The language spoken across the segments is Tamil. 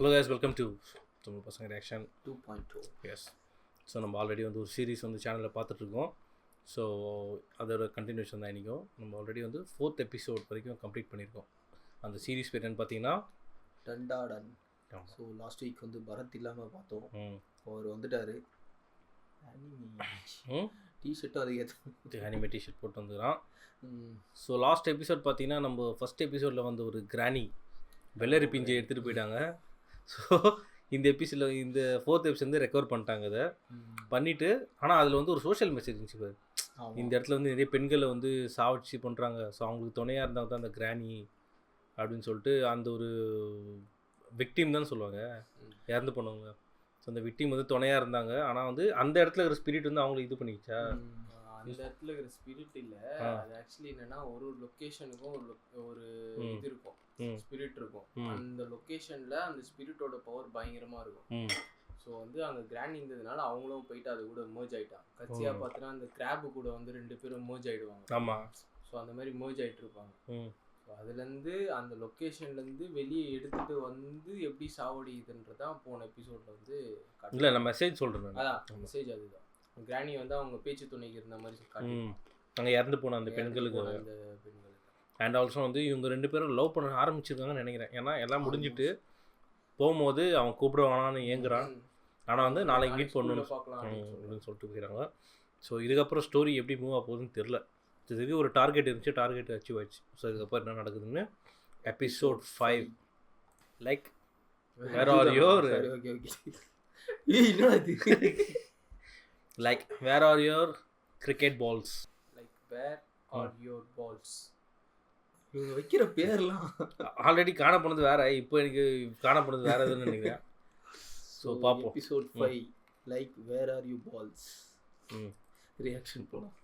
Hello guys welcome to Tamil பசங்க reaction two point two S so நம்ம ஆல்ரெடி வந்து ஒரு சீரிஸ் வந்து சேனலில் பார்த்துட்ருக்கோம். ஸோ அதோட கண்டினியூஷன் தான் இன்றைக்கும் நம்ம ஆல்ரெடி வந்து ஃபோர்த் எபிசோட் வரைக்கும் கம்ப்ளீட் பண்ணியிருக்கோம். அந்த சீரிஸ் பேர் என்னன்னு பார்த்தீங்கன்னா டண்டாடன். ஸோ லாஸ்ட் வீக் வந்து பரத் இல்லாமல் பார்த்தோம். ம். அவர் வந்துட்டாரு. டிஷர்ட்டும் அதுக்கு அனிமே டிஷர்ட் போட்டு வந்துக்கிறான். ஸோ லாஸ்ட் எபிசோட் பார்த்தீங்கன்னா நம்ம ஃபஸ்ட் எபிசோடில் வந்து ஒரு கிராணி வெள்ளரி பிஞ்சை எடுத்துகிட்டு போயிட்டாங்க. ஸோ இந்த எபிசோடில் இந்த ஃபோர்த் எபிசோட் வந்து ரெக்கவர் பண்ணிட்டாங்க அதை பண்ணிவிட்டு ஆனால் அதில் வந்து ஒரு சோஷியல் மெசேஜ் இருந்துச்சு பாரு. இந்த இடத்துல வந்து நிறைய பெண்களை வந்து சாவடிச்சு பண்ணுறாங்க ஸோ அவங்களுக்கு துணையாக இருந்தவங்க தான் அந்த கிராணி அப்படின்னு சொல்லிட்டு அந்த ஒரு விக்டிம் தான் சொல்லுவாங்க. இறந்து போனவங்க. ஸோ அந்த விக்டிம் வந்து துணையாக இருந்தாங்க. ஆனால் வந்து அந்த இடத்துல இருக்கிற ஸ்பிரிட் வந்து அவங்களை இது பண்ணிக்கிச்சா? அந்த இடத்துல இருக்கிற ஸ்பிரிட் இல்ல. அது ஆக்சுவலி என்னன்னா ஒரு ஒரு லொகேஷனுக்கும் ஒரு ஒரு. இது இருக்கும். ஸ்பிரிட் இருக்கும். அந்த லொகேஷன்ல அந்த ஸ்பிரிட்டோட பவர் பயங்கரமா இருக்கும். ஸோ வந்து அங்க கிராண்ட் இருந்ததுனால அவங்களும் போயிட்டு அது கூட merge ஆயிட்டான் கட்சியா. பார்த்தீங்கன்னா அந்த கிராப் கூட வந்து ரெண்டு பேரும் merge ஆயிடுவாங்க. ஆமாம் ஸோ அந்த மாதிரி merge ஆயிட்டு இருப்பாங்க. ஸோ அதுலேருந்து அந்த லொக்கேஷன்லேருந்து வெளியே எடுத்துட்டு வந்து எப்படி சாவடிக்குதுன்றதான் போன எபிசோட்ல வந்து. இல்லை நான் மெசேஜ் சொல்கிறேன் அதான் மெசேஜ் அதுதான். கிராணி வந்து அவங்க பேச்சு துணைக்கு இருந்த மாதிரி அங்கே இறந்து போன அந்த பெண்களுக்கு. அந்த பெண்களுக்கு. அண்ட் ஆல்சோ வந்து இவங்க ரெண்டு பேரும் லவ் பண்ண ஆரம்பிச்சிருக்காங்கன்னு நினைக்கிறேன். ஏன்னா எல்லாம் முடிஞ்சிட்டு போகும்போது அவன் கூப்பிடுவானான்னு ஏங்குறான். ஆனால் வந்து நாளைக்கு மீட் பார்க்கலாம் அப்படின்னு சொல்லிட்டு போயிடறாங்க ஸோ இதுக்கப்புறம் ஸ்டோரி எப்படி மூவ் ஆக போகுதுன்னு தெரில இதுக்கு ஒரு டார்கெட் இருந்துச்சு டார்கெட் அச்சீவ் ஆயிடுச்சு. ஸோ இதுக்கப்புறம் என்ன நடக்குதுன்னு episode five like are your- சரி okay okay like where are your cricket balls like where are your balls இவங்க வைக்கிற பேர்லாம். ஆல்ரெடி காணப்படுறது வேற. இப்போ எனக்கு காணப்படுறது வேற எதுன்னு நினைக்கிறேன். ஸோ பார்ப்போம். Episode five like where are you balls ம். ரியாக்ஷன் போலாம்.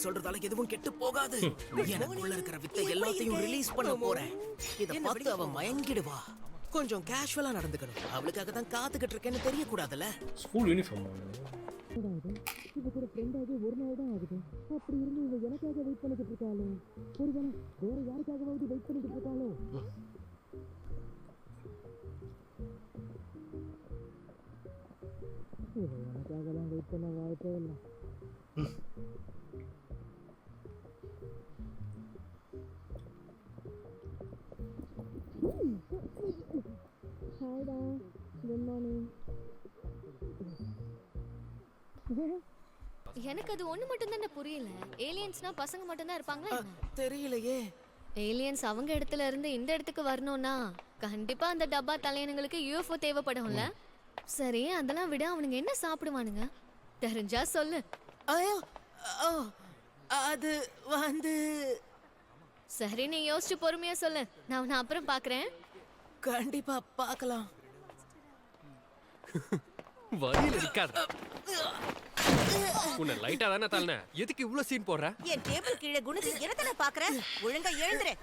மார்னிங் சொல்றதால எதுவும் கெட்டு போகாது. எனக்குள்ள இருக்கிற வித்தை எல்லாத்தையும் ரிலீஸ் பண்ண போறேன். இத பார்த்து அவ மயங்கிடுவா. கொஞ்சம் கேஷுவலா நடந்துக்கணும். அவளுக்காக தான் காத்துக்கிட்டு இருக்கேன்னு தெரியக்கூடாதுல்ல? ஸ்கூல் யூனிஃபார்ம் இவ கூட ஃப்ரெண்ட் ஆகி ஒரு நாள் தான் ஆகுது. அப்படி இருந்து இவ எனக்காக வெயிட் பண்ணிக்கிட்டு இருக்காளோ. ஒருவேளை வேற யாருக்காகவாவது வெயிட் பண்ணிக்கிட்டு இருக்காளோ? இவ எனக்காகலாம் வெயிட் பண்ண வாய்ப்பே இல்லை. மார்னிங் எனக்கு அது ஒண்ணு மட்டும் தானே புரியல. ஏலியன்ஸ்னா பசங்க மட்டும் தான் இருப்பாங்களா தெரியலையே. ஏலியன்ஸ் அவங்க இடத்துல இருந்து இந்த இடத்துக்கு வரணும்னா கண்டிப்பா அந்த டப்பா தலையனுங்களுக்கு யூஎஃப்ஓ தேவைப்படும்ல. சரி அதெல்லாம் விட அவனுங்க என்ன சாப்பிடுவானுங்க? தெரிஞ்சா சொல்லு. அது வந்து சரி நீ யோசிச்சு பொறுமையா சொல்லு. நான் உன்னை அப்புறம் பாக்குறேன். கண்டிப்பா பார்க்கலாம் வழியில இருக்காத உன்னை லைட்டா தானே தள்ளன எதுக்கு இவ்ளோ சீன் போடுற என் டேபிள் கீழே குனிஞ்சு என்னத்தன பாக்குற ஒழுங்கா எழுந்துரு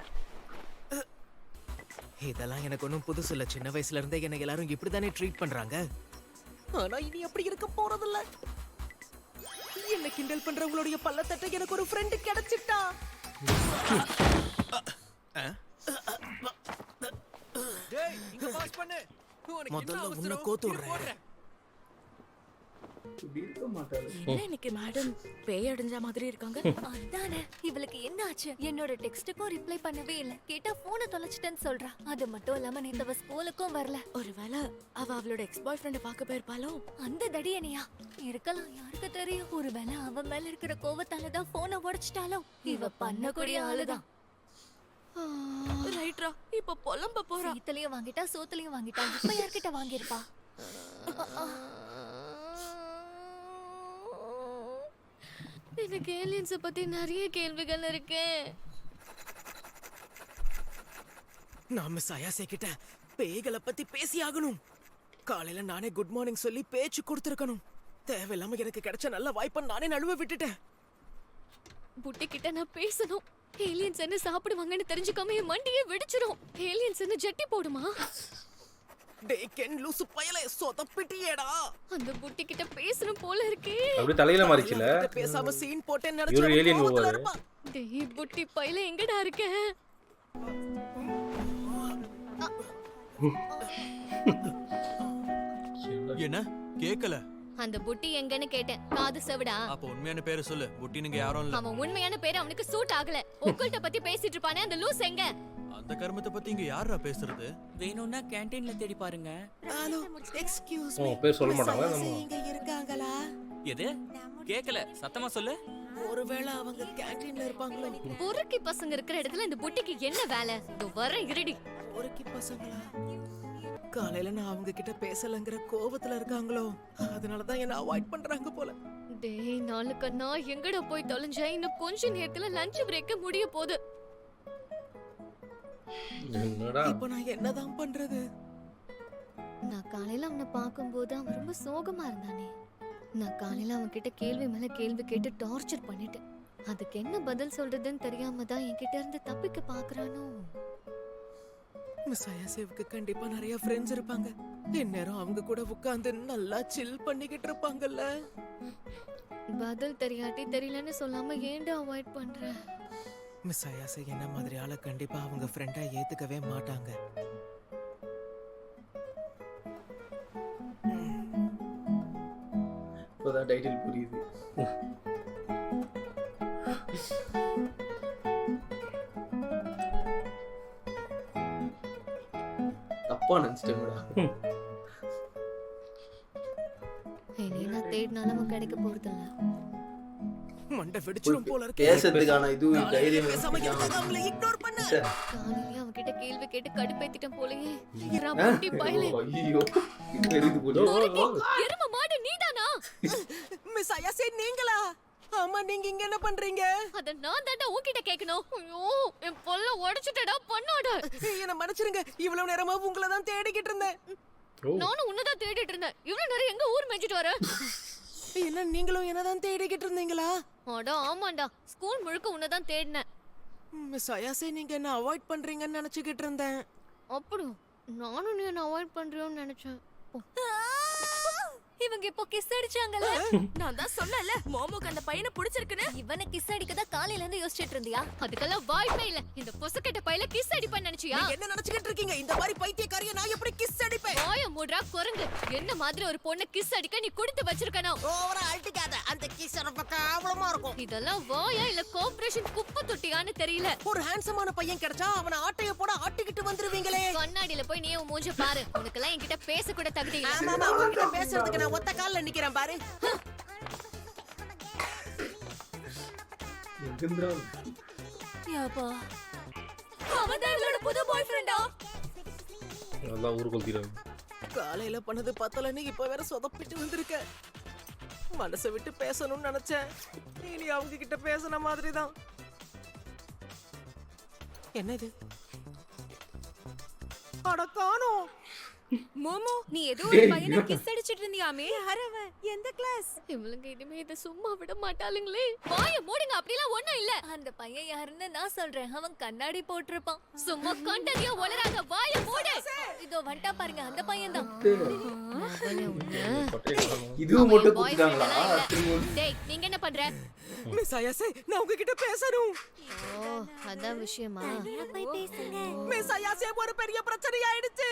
இதெல்லாம் எனக்கு ஒன்றும் புதுசு இல்ல சின்ன வயசுல இருந்தே என்ன எல்லாரும் இப்படிதானே ட்ரீட் பண்றாங்க ஆனா இனி அப்படி இருக்க போறதில்ல என்ன கிண்டல் பண்றவங்களுடைய பள்ளத்தட்டை எனக்கு ஒரு ஃப்ரெண்ட் கிடைச்சிட்டா டேய் இங்க பாஸ் பண்ணு முதல்ல உன்னை? கோத்து விடுறேன். மேடம் பேய் அடைஞ்ச மாதிரி இருக்காங்க? அதானே? இவளுக்கு என்ன ஆச்சு? என்னோட டெக்ஸ்ட்டுக்கும் ரிப்ளை பண்ணவே இல்ல. கேட்டா போனை தொலைச்சிட்டேன்னு சொல்றா. அது மட்டும் இல்லாம நேத்து அவ ஸ்கூலுக்கும் வரல. ஒருவேளை அவ அவளோட எக்ஸ் பாய் ஃப்ரெண்ட பார்க்க போயிருப்பாளோ? அந்த தடியனையா? இருக்கலாம். யாருக்கு தெரியும்? ஒருவேளை அவன் மேல இருக்கிற கோவத்தால தான் போனை உடைச்சிட்டாலும் இவ பண்ணக்கூடிய ஆளுதான். ரைட்ரா இப்ப புலம்ப போறா. சீத்தலையும் வாங்கிட்டா சோத்துலயும் வாங்கிட்டா. இப்ப யார்கிட்ட வாங்கியிருப்பா? எனக்கு ஏலியன்ஸ பத்தி நிறைய கேள்விகள் இருக்கு. நான் மிஸ் அயாசே கிட்ட பேய்களை பத்தி பேசி ஆகணும் காலையில நானே குட் மார்னிங் சொல்லி பேச்சு கொடுத்துருக்கணும். தேவையில்லாம எனக்கு கிடைச்ச நல்ல வாய்ப்பை நானே நழுவ விட்டுட்டேன். புட்டி கிட்ட நான் பேசணும். ஏலியன்ஸ் என்ன சாப்பிடுவாங்கன்னு தெரிஞ்சுக்காம என் மண்டியே வெடிச்சிரும். ஏலியன்ஸ் என்ன ஜெட்டி போடுமா? டேய் கென் லூசு பயலே சொதப்பிட்டியேடா. அந்த புட்டி கிட்ட பேசணும் போல இருக்கே. அப்படியே தலையில மாறிச்சுல? பேசாம சீன் alien அவன் கோவத்துல போவாரு. இருப்பான். டேய் புட்டி பையில எங்கடா இருக்க? என்ன? கேக்கல. அந்த புட்டி எங்கன்னு கேட்டேன். காது செவிடா. அப்ப உண்மையான பேரை சொல்லு. புட்டினுங்க யாரும் இல்ல. அவன் உண்மையான பேரு அவனுக்கு சூட் ஆகல. ஒக்கல்ட்ட பத்தி பேசிட்டு இருப்பானே அந்த லூஸ் எங்க? அந்த கர்மத்தை பத்தி இங்க யாரா பேசுறது? வேணும்னா கேண்டீன்ல தேடி பாருங்க. ஹலோ எக்ஸ்கியூஸ் ஓ மீ பேர் சொல்ல மாட்டாங்களா நம்ம இங்க இருக்காங்களா? எது? கேக்கல. சத்தமா சொல்லு. ஒருவேளை அவங்க கேண்டீன்ல இருப்பாங்களோ? பொறுக்கி பசங்க இருக்கிற இடத்துல இந்த புட்டிக்கு என்ன வேலை? இதோ வர இருடி. ஒருக்கி பசங்களா? காலையில நான் அவங்க கிட்ட பேசலங்கிற கோவத்துல இருக்காங்களோ? அதனாலதான் என்ன அவாய்ட் பண்றாங்க போல. டேய் நாலு கண்ணா எங்கடா போய் தொலைஞ்ச? இன்னும் கொஞ்ச நேரத்துல லஞ்ச் பிரேக்க முடிய போகுது என்னடா? இப்ப நான் என்னதான் பண்றது? நான் காலையில அவனை பார்க்கும்போது அவன் ரொம்ப சோகமா இருந்தானே. நான் காலையில அவன் கிட்ட கேள்வி மேல கேள்வி கேட்டு டார்ச்சர் பண்ணிட்டேன். அதுக்கு என்ன பதில் சொல்றதுன்னு தெரியாம தான் என்கிட்ட இருந்து தப்பிக்க பாக்குறானோ மிஸ் அயாசேவுக்கு கண்டிப்பா நிறைய ஃப்ரெண்ட்ஸ் இருப்பாங்க. இந்நேரம் அவங்க கூட உட்கார்ந்து நல்லா சில் பண்ணிக்கிட்டு இருப்பாங்கல்ல. பதில் தெரியாட்டி தெரியலன்னு சொல்லாம ஏன்டா அவாய்ட் பண்ற? மிஸ் அயாசே என்ன மாதிரி ஆளை கண்டிப்பா அவங்க ஃப்ரெண்டா ஏத்துக்கவே மாட்டாங்க. இப்போதான் டைட்டில் புரியுது. தப்பா நினைச்சிட்டேங்கடா இனி நான் தேடினாலும் அவன் கிடைக்க போறது இல்ல மண்டை வெடிச்சிரும் போல இருக்கு. பேசுறதுக்கான இது தைரியம் அவங்கள இக்னோர் பண்ண. காலையில அவன் கிட்ட கேள்வி கேட்டு கடுப்பேத்திட்டேன் போலயே. ஈரா புட்டி பயலே ஐயோ தெரியுது போல எரும மாடு நீதானா மிஸ் அயாசே நீங்களா ஆமா நீங்க இங்க என்ன பண்றீங்க அத நான் தாண்டா உன்கிட்ட கேட்கணும் ஐயோ என் பொல்ல உடைச்சிட்டடா பண்ணாட என்ன மன்னிச்சிருங்க இவ்வளவு நேரமா உங்களை தான் தேடிக்கிட்டு இருந்தேன். நானும் உன்னதான் தேடிட்டு இருந்தேன். இவ்வளவு நேரம் எங்க ஊர் மேய்ச்சிட்டு வர? என்ன நீங்களும் என்னதான் தேடிக்கிட்டு இருந்தீங்களா? அடா ஆமாண்டா. ஸ்கூல் முழுக்க உன்னதான் தேடினேன். மிஸ் அயாசே நீங்க என்ன அவாய்ட் பண்றீங்கன்னு நினைச்சுக்கிட்டு இருந்தேன். அப்படி நானும் நீ என்ன அவாய்ட் பண்றியோன்னு நினைச்சேன். போ. இவங்க இப்போ கிஸ் அடிச்சாங்கல்ல நான் தான் சொன்னல மோமுக்கு அந்த பையனை பிடிச்சிருக்குன்னு. இவனை கிஸ் அடிக்க தான் காலையில இருந்து யோசிச்சிட்டு இருந்தியா? அதுக்கெல்லாம் வாய்ப்பே இல்ல. இந்த பொசுக்கட்ட பையில கிஸ் அடிப்பேன்னு நினைச்சியா? என்ன நினைச்சுக்கிட்டு இருக்கீங்க? இந்த மாதிரி பைத்தியக்காரிய நான் எப்படி கிஸ் அடிப்பேன் வாய மூடுறா குரங்கு. என்ன மாதிரி ஒரு பொண்ணை கிஸ் அடிக்க நீ கொடுத்து வச்சிருக்கணும்? ஓவரா அழட்டிக்காத அந்த கிஸ் ரொம்ப கேவலமா இருக்கும். இதெல்லாம் வாயா இல்ல கோஆபரேஷன் குப்பை தொட்டியான்னு தெரியல. ஒரு ஹேண்ட்ஸமான பையன் கிடைச்சா அவனை ஆட்டைய போட ஆட்டிக்கிட்டு வந்துருவீங்களே. கண்ணாடியில போய் நீ மூஞ்ச பாரு. உனக்கெல்லாம் என்கிட்ட பேச கூட தகுதி இல்ல. ஆமா ஆமா பேசுறதுக்கு நான் ஒத்த கால்ல நிக்கிறேன் பாரு. எங்கிருந்தா யாப்பா அவன் தான் இவளோட புது பாய் ஃப்ரெண்டா நல்லா ஊருக்குள் தீரம் காலையில பண்ணது பத்தலன்னு இப்ப வேற சொதப்பிட்டு வந்திருக்க. மனசை விட்டு பேசணும்னு நினைச்சேன். இனி அவங்க கிட்ட பேசின மாதிரி தான் என்னது? அட காணோம். மோமோ நீ ஏதோ ஒரு பையனை கிஸ் அடிச்சிட்டு இருந்தியாமே அவன் எந்த கிளாஸ் இவளுங்க இனிமே இதை சும்மா விட மாட்டாளுங்களே. வாய மூடுங்க அப்படிலாம் ஒண்ணும் இல்ல. அந்த பையன் யாருன்னு நான் சொல்றேன். அவன் கண்ணாடி போட்டிருப்பான். சும்மா கண்டதியா உளறாங்க வாய மூடு. இதோ வந்துட்டா பாருங்க அந்த பையன் தான் இதுவும் மட்டும் குத்துட்டாங்களா திரும்ப டேய் நீங்க என்ன பண்ற? மிஸ் அயாசே நான் உங்ககிட்ட பேசணும். ஓ அதான் விஷயமா? போய் பேசுங்க. மிஸ் அயாசே ஒரு பெரிய பிரச்சனை ஆயிடுச்சு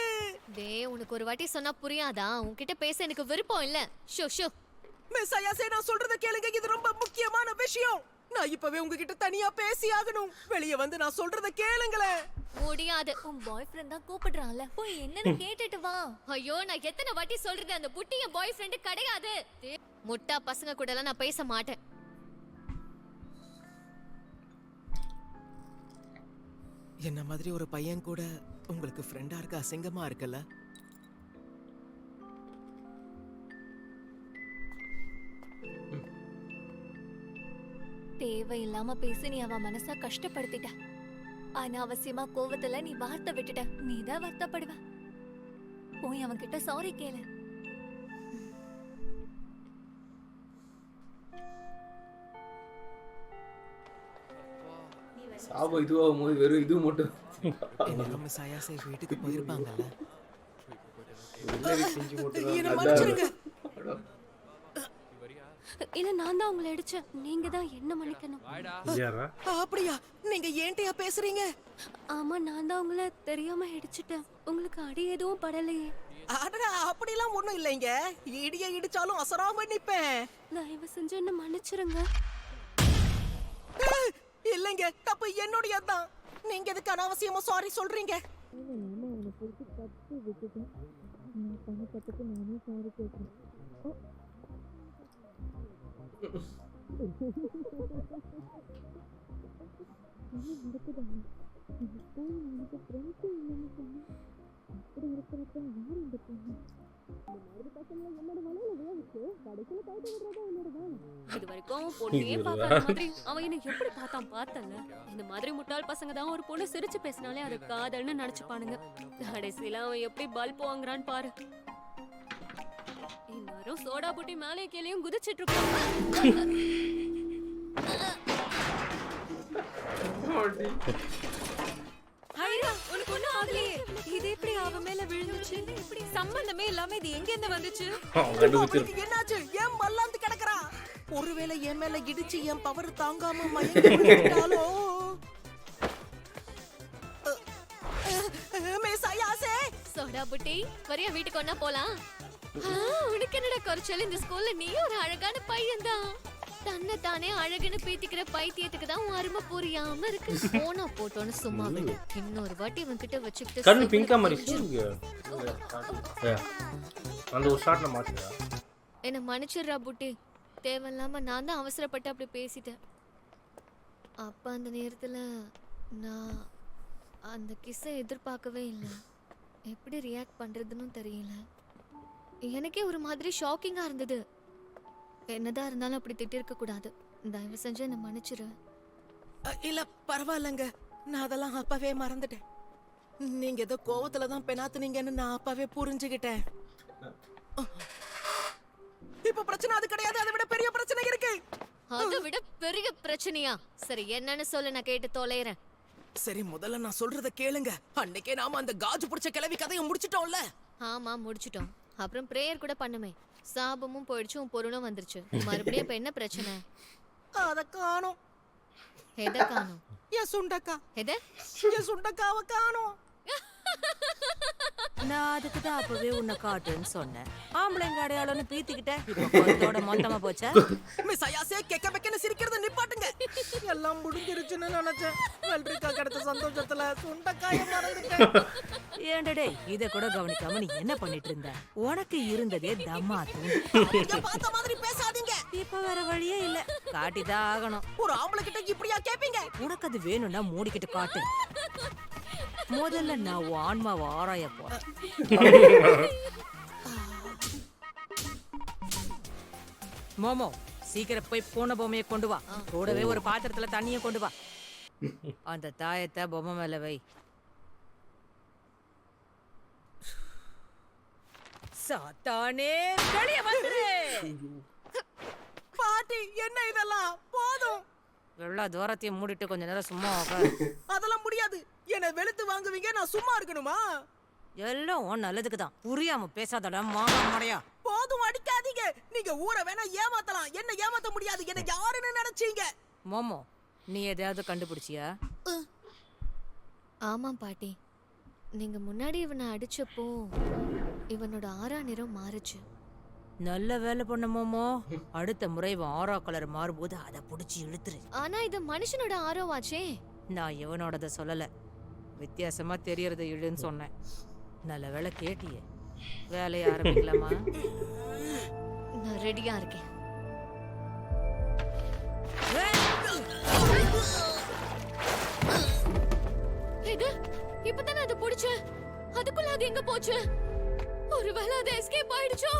டேய் உனக்கு ஒரு வாட்டி சொன்னா புரியாதா? உன்கிட்ட பேச எனக்கு விருப்பம் இல்ல. Show show. மிஸ் அயாசே நான் சொல்றத கேளுங்க. இது ரொம்ப முக்கியமான விஷயம். நான் இப்பவே உங்ககிட்ட தனியா பேசி ஆகணும். வெளிய வந்து நான் சொல்றத கேளுங்களேன் முடியாது. உன் பாய் ஃப்ரெண்ட் தான் கூப்பிடுறான்ல. போய் என்னன்னு கேட்டுட்டு வா. ஐயோ நான் எத்தனை வாட்டி சொல்றது? அந்த புட்டி என் பாய் ஃப்ரெண்டு கிடையாது. டேய், முட்டா பசங்க கூட எல்லாம் நான் பேச மாட்டேன். என்ன மாதிரி ஒரு பையன் கூட உங்களுக்கு ஃப்ரெண்டா இருக்க அசிங்கமா இருக்குல்ல? தேவையில்லாம பேசி நீ அவன் மனச கஷ்டப்படுத்திட்ட. அனாவசியமா கோவத்துல நீ வார்த்தை விட்டுட்ட. நீ தான் வருத்தப்படுவ. போய் அவன் கிட்ட சாரி கேளு. சாபம் இதுவாகும் போது வெறும் இது மட்டும். மிஸ் ஆயாசை வீட்டுக்கு போயிருப்பாங்கல்ல? வெள்ளரி பிஞ்சு மட்டும் தான் என்னை நல்லா மன்னிச்சிடுங்க. இருக்கும். இல்ல நான் தான் உங்களை அடிச்சேன் நீங்க தான் என்ன மன்னிக்கணும்? அப்படியா? நீங்க ஏன்ட்டையா பேசுறீங்க? ஆமா நான் தான் உங்களை தெரியாம அடிச்சிட்டேன் உங்களுக்கு அடி எதுவும் படலையே. அடடா அப்படிலாம் ஒண்ணும் இல்லைங்க. இடிய இடிச்சாலும் அசராம நிப்பேன். தயவு செஞ்சு என்ன மன்னிச்சிருங்க. இல்லைங்க தப்பு என்னுடைய தான் நீங்க எதுக்கு அனாவசியமா சாரி சொல்றீங்க? நாம அவனை பிடிச்சி என்ன நடக்குதா இந்த ஸ்கூல் எனக்கு ஃப்ரெண்ட்ஸும் இல்லைன்னு சொன்னேன் அப்படி இருக்கிறப்ப யார் இந்த பொண்ணு இந்த மாதிரி பசங்களை என்னோட வலையில வேவிச்சு கடைசியில கைது விடுறதா என்னோட வேலை. இது வரைக்கும் பொண்ணையே இது பார்க்காத மாதிரி அவன் என்ன எப்படி பார்த்தான் பார்த்தல. இந்த மாதிரி முட்டாள் பசங்க தான் ஒரு பொண்ணு சிரிச்சு பேசினாலே அது காதல்னு நினைச்சுப்பானுங்க. கடைசியில அவன் எப்படி பல்ப் வாங்குறான்னு பாரு. இந்நேரம் சோடா புட்டி மேலே கீழேயும் குதிச்சிட்டு இருப்பான் ஐயா உனக்கு ஒண்ணும் ஆகலையே. இது எப்படி அவ மேல விழுந்துச்சு? சம்பந்தமே இல்லாம இது எங்க இருந்து வந்துச்சு? என்னாச்சு? ஏன் மல்லாந்து கிடக்குறா? ஒருவேளை என் மேல இடிச்சு என் பவர் தாங்காம மயங்கி விழுந்துட்டாலோ அஹ், அஹ், அஹ், மிஸ் ஐயாசே சோடா புட்டி வரியா வீட்டுக்கு ஒண்ணா போலாம். உனக்கு என்னடா குறைச்சல்? இந்த ஸ்கூல்ல நீ ஒரு அழகான பையன் தான் தன்னை தானே அழகுன்னு பீத்திக்கிற பைத்தியத்துக்கு தான் உன் அருமை புரியாம இருக்கு. போனா போட்டோன்னு சும்மா விடு. இன்னொரு வாட்டி இவன் கிட்ட வச்சுக்கிட்டு கண்ணு பிங்கா மாதிரி அந்த ஒரு ஷாட்ல மாத்துறா என்னை மன்னிச்சிடுறா புட்டி. தேவையில்லாம நான் தான் அவசரப்பட்டு அப்படி பேசிட்டேன். அப்ப அந்த நேரத்துல நான் அந்த கிஸ்ஸை எதிர்பார்க்கவே இல்லை. எப்படி ரியாக்ட் பண்றதுன்னு தெரியல. எனக்கே ஒரு மாதிரி ஷாக்கிங்கா இருந்தது. என்னதான் இருந்தாலும் அப்படி திட்டிருக்க கூடாது. தயவு செஞ்சு என்னை மன்னிச்சிரு. இல்ல பரவாயில்லைங்க. நான் அதெல்லாம் அப்பவே மறந்துட்டேன். நீங்க ஏதோ கோவத்துல தான் பெனாத்துனீங்கன்னு நான் அப்பவே புரிஞ்சுக்கிட்டேன். இப்ப பிரச்சனை அது கிடையாது. அதை விட பெரிய பிரச்சனை இருக்கு. அதை விட பெரிய பிரச்சனையா? சரி என்னன்னு சொல்லு நான் கேட்டு தொலைறேன். சரி முதல்ல நான் சொல்றத கேளுங்க. அன்னைக்கே நாம அந்த காஜு பிடிச்ச கிளவி கதையை முடிச்சிட்டோம்ல. ஆமா முடிச்சிட்டோம். அப்புறம் பிரேயர் கூட பண்ணுமே. சாபமும் போயிடுச்சு உன் பொருளும் வந்துருச்சு. மறுபடியும் இப்ப என்ன பிரச்சனை? அத காணோம். எதை காணும்? என் சுண்டக்கா. எதை? என் சுண்டக்காவை காணோம். நான் அதுக்கு தான் அப்பவே உன்னை காட்டுன்னு சொன்னேன். ஆம்பளைங்க அடையாளம்னு பீத்திக்கிட்ட? இப்போ மொத்தமா போச்சா? மிஸ் ஐயாசே கெக்க பெக்கன்னு சிரிக்கிறத நிப்பாட்டுங்க. எல்லாம் முடிஞ்சிருச்சுன்னு நினைச்சேன். வெள்ளரிக்கா கிடைச்ச சந்தோஷத்துல சுண்டக்காய மறந்துட்டேன். ஏண்டடே இத கூட கவனிக்காம நீ என்ன பண்ணிட்டு இருந்த? உனக்கு இருந்ததே தம்மா பார்த்த மாதிரி பேசாதீங்க. இப்ப வேற வழியே இல்ல. காட்டிதான் ஆகணும். ஒரு ஆம்பளை கிட்ட இப்படியா கேப்பீங்க? உனக்கு அது வேணும்னா மூடிக்கிட்டு காட்டு. முதல்ல நான் உன் ஆன்மாவை ஆராய போறேன். மோமோ சீக்கிரம் போய் பூனை பொம்மையை கொண்டு வா. கூடவே ஒரு பாத்திரத்துல தண்ணியை கொண்டு வா. அந்த தாயத்தை பொம்மை மேல வை. சாத்தானே வெளிய வந்துரு. பாட்டி என்ன இதெல்லாம்? போதும். எல்லா தூரத்தையும் மூடிட்டு கொஞ்ச நேரம் சும்மா உட்காரு அதெல்லாம் முடியாது என்ன வெளுத்து வாங்குவீங்க? நான் சும்மா இருக்கணுமா? எல்லாம் உன் நல்லதுக்கு தான் புரியாம பேசாதடா மாமா மடையா. போதும் அடிக்காதீங்க. நீங்க ஊரை வேணா ஏமாத்தலாம். என்ன ஏமாத்த முடியாது. என்ன யாருன்னு நினைச்சீங்க? மோமோ நீ எதையாவது கண்டுபிடிச்சியா? ஆமாம் பாட்டி. நீங்க முன்னாடி இவனை அடிச்சப்போ இவனோட ஆறா நிறம் மாறுச்சு. நல்ல வேலை பண்ண மோமோ. அடுத்த முறை இவன் ஆரா கலர் மாறும்போது அதை புடிச்சு இழுத்துரு. ஆனா இது மனுஷனோட ஆரோவாச்சே. நான் இவனோடத சொல்லல. வித்தியாசமா தெரியறத இழுன்னு சொன்னேன். நல்ல வேலை கேட்டியே. வேலையை ஆரம்பிக்கலாமா? நான் ரெடியா இருக்கேன். இது? இப்பதானே அது புடிச்சேன் அதுக்குள்ள அது எங்க போச்சு? ஒருவேளை அது எஸ்கேப் ஆயிடுச்சோ?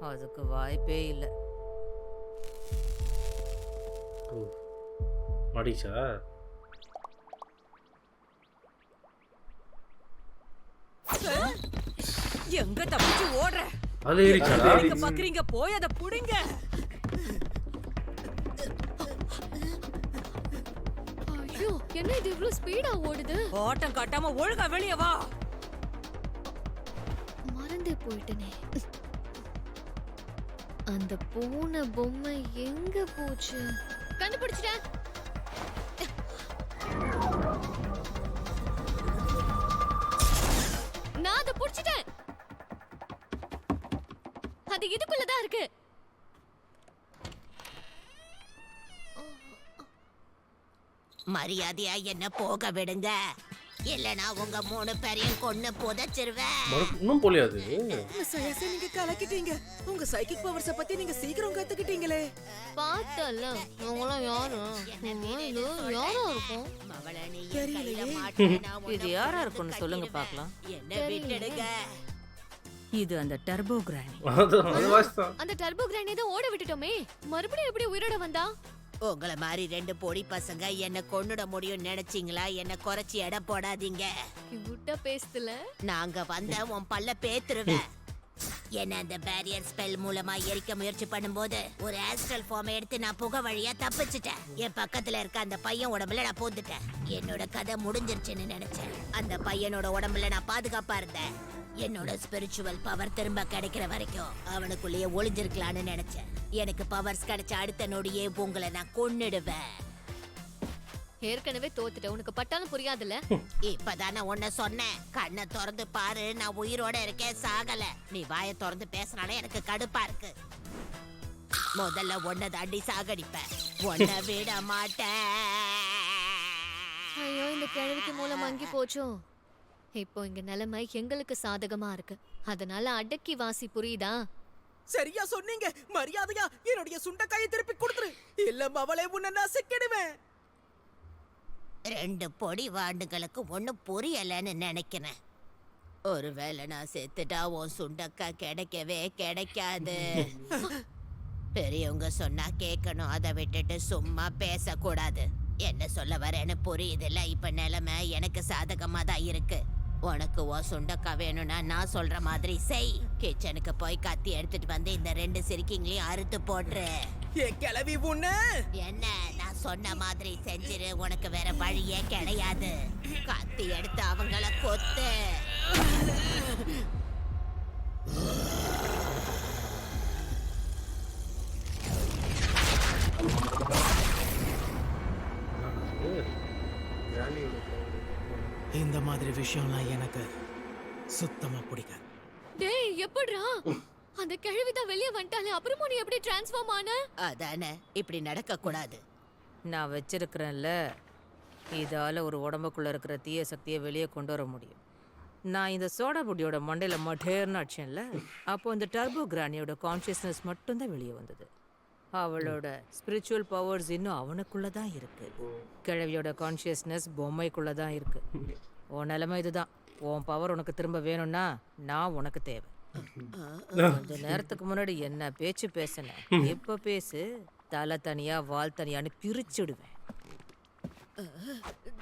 அதுக்கு வாய்ப்பே இல்லை. மாடிச்சா எங்க தப்பிச்சு ஓடுற? அது ஏறிச்சாடா பாக்குறீங்க? போய் அதை புடிங்க. ஐயோ என்ன இது? இவ்ளோ ஸ்பீடா ஓடுது. ஓட்டம் காட்டாம ஒழுங்கா வெளியே வா. மறந்தே போயிட்டனே. அந்த பூனை பொம்மை எங்க போச்சு? கண்டுபிடிச்சிட்டேன். மரியாதையா என்ன போக விடுங்க? இல்லனா உங்க மூணு பேரையும் கொன்னு புதைச்சிருவேன். இன்னும் போலியா அது சயசை நீங்க கலக்கிட்டீங்க. உங்க சைக்கிக் பவர்ஸ பத்தி நீங்க சீக்கிரம் கத்துக்கிட்டீங்களே. பார்த்தல அவங்களாம் யாரு? இது யாரா இருக்கும்? இது யாரா இருக்கும்னு சொல்லுங்க பார்க்கலாம். என்ன விட்டுடுங்க. இது அந்த டர்போ கிராணி அந்த டர்போ கிரானே தான் ஓட விட்டுட்டோமே. மறுபடியும் எப்படி உயிரோட வந்தா? உங்கள மாதிரி ரெண்டு பொடி பசங்க என்ன கொன்னுட முடியும் நினைச்சீங்களா? என்ன குறைச்சி எடை போடாதீங்க. கியூட்டா பேசுதுல நாங்க வந்த உன் பல்ல பேத்துருவேன். என்ன அந்த பேரியர் ஸ்பெல் மூலமா எரிக்க முயற்சி பண்ணும்போது ஒரு ஆஸ்ட்ரல் ஃபார்ம் எடுத்து நான் புகை வழியா தப்பிச்சிட்டேன். என் பக்கத்துல இருக்க அந்த பையன் உடம்புல நான் பூந்துட்டேன். என்னோட கதை முடிஞ்சிருச்சுன்னு நினைச்சேன். அந்த பையனோட உடம்புல நான் பாதுகாப்பா இருந்தேன். என்னோட ஸ்பிரிச்சுவல் பவர் திரும்ப கிடைக்கிற வரைக்கும் அவனுக்குள்ளேயே ஒளிஞ்சிருக்கலாம்னு நினைச்சேன். எனக்கு பவர்ஸ் கிடைச்ச அடுத்த நொடியே உங்களை நான் கொன்னுடுவேன். ஏற்கனவே தோத்துட்ட உனக்கு பட்டாலும் புரியாதுல்ல? இப்பதானே உன்ன சொன்னேன். கண்ணை திறந்து பாரு. நான் உயிரோட இருக்கேன். சாகல. நீ வாயை திறந்து பேசினாலே எனக்கு கடுப்பா இருக்கு. முதல்ல உன்னை தாண்டி சாகடிப்பேன். உன்னை விட மாட்டேன். ஐயோ இந்த கிழவிக்கு மூலம் மங்கி போச்சோ? இப்போ இங்க நிலைமை எங்களுக்கு சாதகமா இருக்கு. அதனால அடக்கி வாசி புரியுதா? சரியா சொன்னீங்க. மரியாதையா என்னுடைய சுண்டைக்காயை திருப்பி கொடுத்துரு. இல்ல மவளே உன்னை நசுக்கிடுவேன். ரெண்டு பொடி வாண்டுகளுக்கு ஒன்றும் புரியலன்னு நினைக்கிறேன். ஒருவேளை நான் செத்துட்டா உன் சுண்டக்கா கிடைக்கவே கிடைக்காது. பெரியவங்க சொன்னா கேட்கணும். அதை விட்டுட்டு சும்மா பேசக்கூடாது. என்ன சொல்ல வரேன்னு புரியுதுல்ல? இப்ப நிலைமை எனக்கு சாதகமா தான் இருக்கு. உனக்கு உன் சுண்டக்கா வேணும்னா நான் சொல்ற மாதிரி செய். கிச்சனுக்கு போய் கத்தி எடுத்துட்டு வந்து இந்த ரெண்டு சிரிக்கிங்களையும் அறுத்து போட்டுரு. ஏ கிளவி என்ன நான் சொன்ன மாதிரி செஞ்சிரு. உனக்கு வேற வழியே கிடையாது. கத்தி எடுத்து அவங்கள கொத்து. இந்த மாதிரி விஷயம்லாம் எனக்கு சுத்தமா பிடிக்காது. டேய் எப்படிடா? அந்த கிழவி தான் வெளியே வந்துட்டாலே அப்புறமா நீ எப்படி டிரான்ஸ்ஃபார்ம் ஆன? அதானே இப்படி நடக்க கூடாது நான் வச்சிருக்கிறேன்ல இதால ஒரு உடம்புக்குள்ள இருக்கிற தீய சக்தியை வெளியே கொண்டு வர முடியும். நான் இந்த சோடா புட்டியோட மண்டையில மட்டேர்னு அடிச்சேன்ல அப்போ இந்த டர்போ கிராணியோட கான்ஷியஸ்னஸ் மட்டும்தான் வெளியே வந்தது. அவளோட ஸ்பிரிச்சுவல் பவர்ஸ் இன்னும் அவனுக்குள்ள தான் இருக்கு. கிழவியோட கான்ஷியஸ்னஸ் பொம்மைக்குள்ள தான் இருக்கு. உன் நிலைமை இதுதான். உன் பவர் உனக்கு திரும்ப வேணும்னா நான் உனக்கு தேவை. கொஞ்ச நேரத்துக்கு முன்னாடி என்ன பேச்சு பேசினேன் இப்ப பேசு தலை தனியா வால் தனியான்னு பிரிச்சுடுவேன்.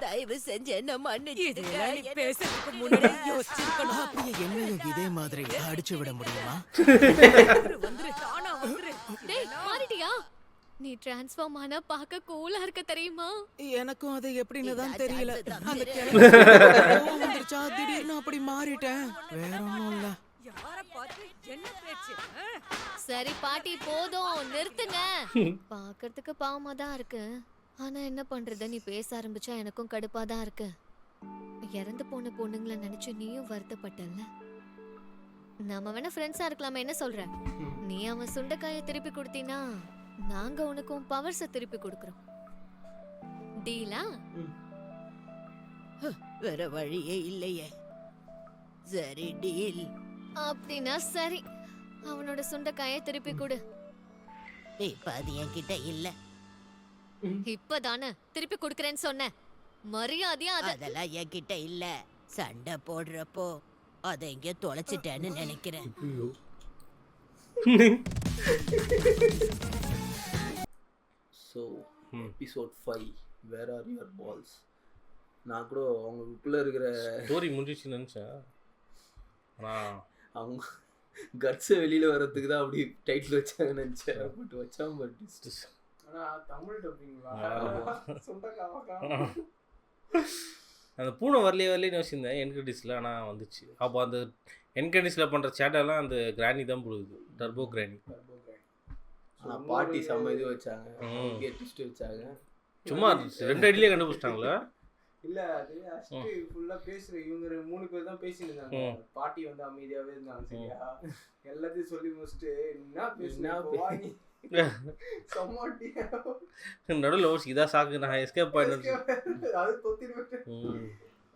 தயவு செஞ்சு என்ன மன்னிச்சிடுங்க. பேசுறதுக்கு முன்னாடி யோசிச்சிருக்கணும். அப்படியே என்னையும் இதே மாதிரி அடிச்சு விட முடியுமா? வந்துரு தானா டேய் மாறிட்டியா? நீ டிரான்ஸ்ஃபார்ம் ஆனா பார்க்க கூலா இருக்க தெரியுமா? எனக்கும் அது எப்படின்னு தான் தெரியல. அந்த கோவம் வந்துருச்சா? திடீர்னு அப்படி மாறிட்டேன். வேற ஒண்ணும் இல்ல. யார பார்த்து என்ன பேச்சு? ஆ? சரி பாட்டி போதும். நிறுத்துங்க. பார்க்கறதுக்கு பாவமா தான் இருக்கு. ஆனா என்ன பண்றது? நீ பேச ஆரம்பிச்சா எனக்கும் கடுப்பா தான் இருக்கு. இறந்து போன பொண்ணுங்களை நினைச்சு நீயும் வருத்தப்பட்டல்ல? நாம வேணா ஃப்ரெண்ட்ஸா இருக்கலாமே என்ன சொல்ற? நீ அவன் சுண்டைக்காயை திருப்பி கொடுத்தீனா நாங்க உனக்கும் பவர்ஸ திருப்பி கொடுக்கறோம். டீலா வேற வழியே இல்லையே. சரி டீல் அப்படின்னா சரி. அவனோட சுண்டைக்காயை திருப்பி கொடு. இப்ப அது என்கிட்ட இல்ல. இப்பதானே திருப்பி கொடுக்கறேன்னு சொன்னேன் மரியாதையா அத அதெல்லாம் என்கிட்ட இல்ல. சண்டை போடுறப்போ அதை எங்கேயோ தொலைச்சிட்டேன்னு நினைக்கிறேன். So episode five where are your balls நான் கூட அவங்களுக்குள்ள இருக்கிற ஸ்டோரி முடிஞ்சிச்சு நினச்சேன். ஆனால் அவங்க கட்ஸை வெளியில வர்றதுக்கு தான் அப்படி டைட்டில் வச்சாங்கன்னு நினச்சேன். பட் வச்சாம பட் ஆனா தமிழ் டப்பிங்களா அந்த பூனை வரலையே வரலையே யோசிச்சிருந்தேன். என்கடிஸில் ஆனால் வந்துச்சு. அப்போ அந்த என்கடிஸில் பண்ணுற சேட்டெல்லாம் அந்த கிராணி தான் போடுது டர்போ கிராணி ஆனா பாட்டி செம்ம இது வச்சாங்க. ட்விஸ்ட் வச்சாங்க. சும்மா ரெண்டு அடியிலே கண்டுபிடிச்சிட்டாங்களா? இல்ல அது ஃபர்ஸ்ட் ஃபுல்லா பேசுற இவங்க மூணு பேர் தான் பேசிட்டு இருந்தாங்க. பாட்டி வந்து அமைதியாவே இருந்தாங்க சரியா? எல்லாத்தையும் சொல்லி முடிச்சுட்டு என்ன பேசுனா நடுவில் யோசி இதான் சாக்கு நான் எஸ்கேப் ஆயிட்டு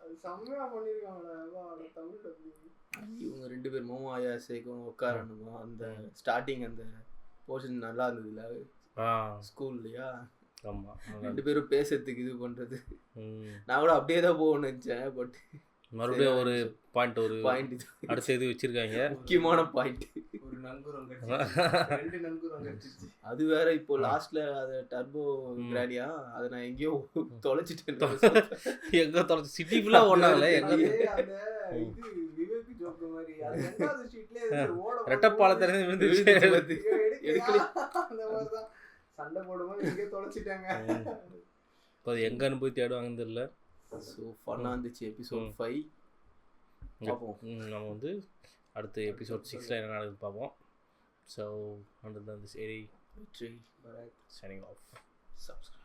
அது செம்மையா இவங்க ரெண்டு பேர் மோமோ ஆயா சேக்கும் உட்காரணுமா? அந்த ஸ்டார்டிங் அந்த போர்ஷன் நல்லா இருந்ததுல. ஆ. ஸ்கூல்லையா? ஆமாம் ரெண்டு பேரும் பேசுறதுக்கு இது பண்றது. ம். நான் கூட அப்படியே தான் போகணும்னு நினைச்சேன் பட் மறுபடியும் ஒரு பாயிண்ட் ஒரு பாயிண்ட் அடுத்த இது வச்சிருக்காங்க. முக்கியமான பாயிண்ட் ஒரு கடிச்சிச்சு அது வேற இப்போ லாஸ்ட்ல அது டர்போ கிராடியா அதை நான் எங்கேயோ தொலைச்சிட்டேன். எங்க தொலைச்சு. சிட்டி ஃபுல்லாக ஓடினாங்களே எங்க ரெட்டப்பாலத்திலிருந்து விழுந்துச்சு எடுக்கல அந்த மாதிரி தான் சண்டை போடும்போது எங்கேயோ தொலைச்சிட்டாங்க. இப்போ அது எங்கன்னு போய் தேடுவாங்கன்னு தெரியல. ஸோ ஃபன்னாக இருந்துச்சு. எபிசோட் ஃபைவ் பார்ப்போம் நம்ம வந்து அடுத்த எபிசோட் சிக்ஸில் என்ன நடக்குது பார்ப்போம் ஸோ அண்டர் தான் சரி வெற்றி சைனிங் ஆஃப் சப்ஸ்கிரைப்